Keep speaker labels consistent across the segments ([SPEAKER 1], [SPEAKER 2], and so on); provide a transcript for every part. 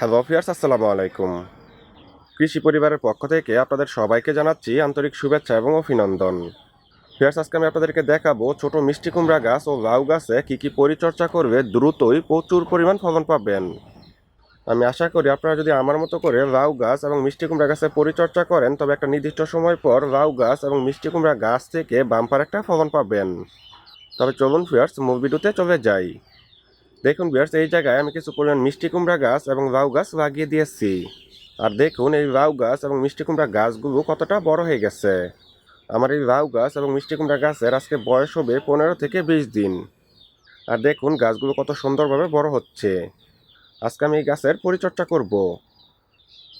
[SPEAKER 1] Hello fierce আসসালামু আলাইকুম। কৃষি পরিবারের পক্ষ থেকে আপনাদের সবাইকে জানাচ্ছি আন্তরিক শুভেচ্ছা এবং অভিনন্দন। ফিয়ার্স আজকে আমি আপনাদেরকে দেখাবো ছোট মিষ্টি কুমড়া গাছ ও লাউ গাছে কী কী পরিচর্যা করবে দ্রুতই প্রচুর পরিমাণ ফলন পাবেন। আমি আশা করি আপনারা যদি আমার মতো করে লাউ গাছ এবং মিষ্টি কুমড়া গাছের পরিচর্যা করেন, তবে একটা নির্দিষ্ট সময় পর লাউ গাছ এবং মিষ্টি কুমড়া গাছ থেকে বাম্পার একটা ফলন পাবেন। তবে চলুন ফিয়ার্স মূল ভিডিওতে চলে যাই। দেখুন বিয়ার্স এই জায়গায় আমি কিছু পরিমাণ মিষ্টি কুমড়া গাছ এবং লাউ গাছ লাগিয়ে দিয়েছি। আর দেখুন এই লাউ গাছ এবং মিষ্টি কুমড়া গাছগুলো কতটা বড় হয়ে গেছে। আমার এই লাউ গাছ এবং মিষ্টি কুমড়া গাছের আজকে বয়স হবে পনেরো থেকে বিশ দিন। আর দেখুন গাছগুলো কত সুন্দরভাবে বড় হচ্ছে। আজকে আমি এই গাছের পরিচর্যা করব।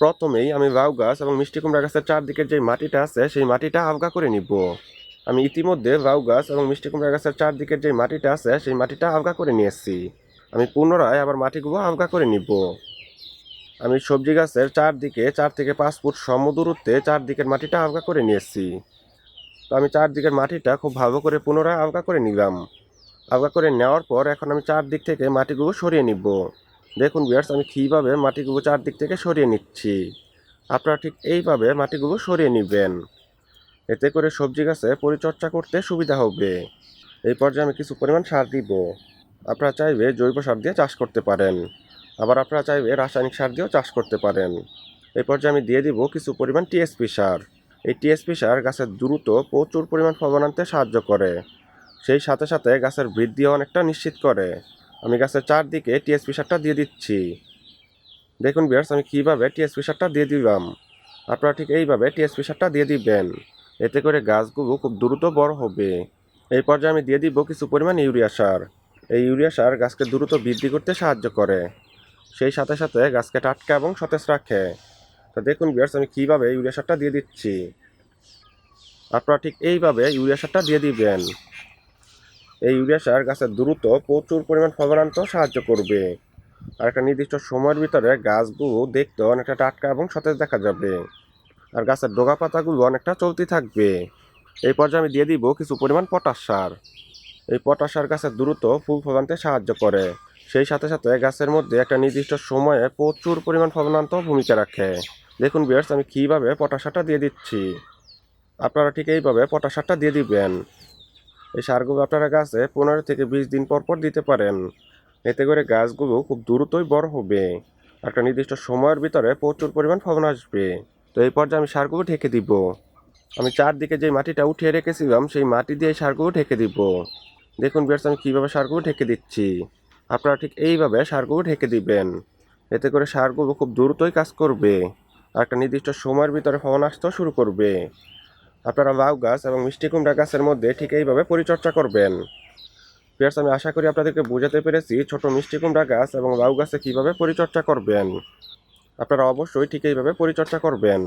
[SPEAKER 1] প্রথমেই আমি লাউ গাছ এবং মিষ্টি কুমড়া গাছের চারদিকের যে মাটিটা আছে, সেই মাটিটা আলগা করে নিব। আমি ইতিমধ্যে লাউ গাছ এবং মিষ্টি কুমড়া গাছের চারদিকের যে মাটিটা আছে, সেই মাটিটা আলগা করে নিয়েছি। আমি পুনরায় আবার মাটিগুলো আলগা করে নিব। আমি সবজি গাছের চারদিকে চার থেকে পাঁচ ফুট সম দূরত্বে চারদিকের মাটিটা আলগা করে নিয়েছি। তো আমি চারদিকের মাটিটা খুব ভালো করে পুনরায় আলগা করে নিলাম। আলগা করে নেওয়ার পর এখন আমি চারদিক থেকে মাটিগুলো সরিয়ে নিব। দেখুন বিয়ার্স আমি কীভাবে মাটিগুলো চারদিক থেকে সরিয়ে নিচ্ছি। আপনারা ঠিক এইভাবে মাটিগুলো সরিয়ে নেবেন। এতে করে সবজি গাছে পরিচর্যা করতে সুবিধা হবে। এই পর্যায়ে আমি কিছু পরিমাণ সার দিব। আপনারা চাইবে জৈব সার দিয়ে চাষ করতে পারেন। আবার আপনারা চাইবে রাসায়নিক সার দিয়েও চাষ করতে পারেন। এই পর্যায়ে আমি দিয়ে দিব কিছু পরিমাণ টিএসপি সার। এই টিএসপি সার গাছের দ্রুত প্রচুর পরিমাণ ফলন আনতে সাহায্য করে। সেই সাথে সাথে গাছের বৃদ্ধিও অনেকটা নিশ্চিত করে। আমি গাছের চারদিকে টিএসপি সারটা দিয়ে দিচ্ছি। দেখুন বিয়ার্স আমি কীভাবে টিএসপি সারটা দিয়ে দিলাম। আপনারা ঠিক এইভাবে টিএসপি সারটা দিয়ে দিবেন। এতে করে গাছগুলো খুব দ্রুত বড় হবে। এই পর্যায়ে আমি দিয়ে দিব কিছু পরিমাণ ইউরিয়া সার। এই ইউরিয়া সার গাছকে দ্রুত বৃদ্ধি করতে সাহায্য করে। সেই সাথে সাথে গাছকে টাটকা এবং সতেজ রাখে। তো দেখুন বিয়ার্স আমি কীভাবে ইউরিয়া সারটা দিয়ে দিচ্ছি? আপনারা ঠিক এইভাবে ইউরিয়া সারটা দিয়ে দিবেন। এই ইউরিয়া সার গাছের দ্রুত প্রচুর পরিমাণ ফলন আনতেও সাহায্য করবে। আর একটা নির্দিষ্ট সময়ের ভিতরে গাছগুলো দেখতে অনেকটা টাটকা এবং সতেজ দেখা যাবে। আর গাছের ডোগা পাতাগুলো অনেকটা চলতি থাকবে। এই পর্যায়ে আমি দিয়ে দিব কিছু পরিমাণ পটাশ সার। এই পটাশার গাছের দ্রুত ফুল ফলানতে সাহায্য করে। সেই সাথে সাথে গাছের মধ্যে একটা নির্দিষ্ট সময়ে প্রচুর পরিমাণ ফলনান্তও ভূমিকা রাখে। দেখুন বিয়ার্স আমি কীভাবে পটাশ সারটা দিয়ে দিচ্ছি? আপনারা ঠিক এইভাবে পটাশ সারটা দিয়ে দিবেন। এই সারগুলো আপনারা গাছে পনেরো থেকে বিশ দিন পর পর দিতে পারেন। এতে করে গাছগুলো খুব দ্রুতই বড় হবে। একটা নির্দিষ্ট সময়ের ভিতরে প্রচুর পরিমাণ ফলন আসবে। তো এই পর্যায়ে আমি সারগুলো ঢেকে দিব। আমি চারদিকে যে মাটিটা উঠিয়ে রেখেছিলাম, সেই মাটি দিয়ে সারগুলো ঢেকে দিব। দেখুন বিয়ার্স আমি কীভাবে সারগুলো ঢেকে দিচ্ছি। আপনারা ঠিক এইভাবে সারগুলো ঢেকে দিবেন। এতে করে সারগুলো খুব দ্রুতই কাজ করবে। আর একটা নির্দিষ্ট সময়ের ভিতরে ফলন আসতেও শুরু করবে। আপনারা লাউ গাছ এবং মিষ্টি কুমড়া গাছের মধ্যে ঠিক এইভাবে পরিচর্যা করবেন। বিয়ার্স আমি আশা করি আপনাদেরকে বোঝাতে পেরেছি ছোট মিষ্টি কুমড়া গাছ এবং লাউ গাছে কীভাবে পরিচর্যা করবেন। আপনারা অবশ্যই ঠিক এইভাবে পরিচর্যা করবেন।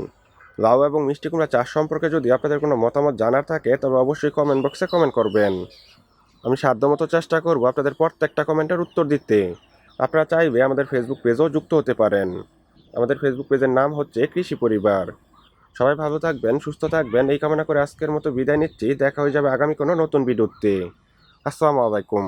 [SPEAKER 1] লাউ এবং মিষ্টি কুমড়া চাষ সম্পর্কে যদি আপনাদের কোনো মতামত জানার থাকে, তবে অবশ্যই কমেন্ট বক্সে কমেন্ট করবেন। আমি সাধ্যমতো চেষ্টা করব আপনাদের প্রত্যেকটা কমেন্টের উত্তর দিতে। আপনারা চাইবে আমাদের ফেসবুক পেজও যুক্ত হতে পারেন। আমাদের ফেসবুক পেজের নাম হচ্ছে কৃষি পরিবার। সবাই ভালো থাকবেন, সুস্থ থাকবেন। এই কামনা করে আজকের মতো বিদায় নিচ্ছি। দেখা হয়ে যাবে আগামী কোনো নতুন ভিডিওতে। আসসালামু আলাইকুম।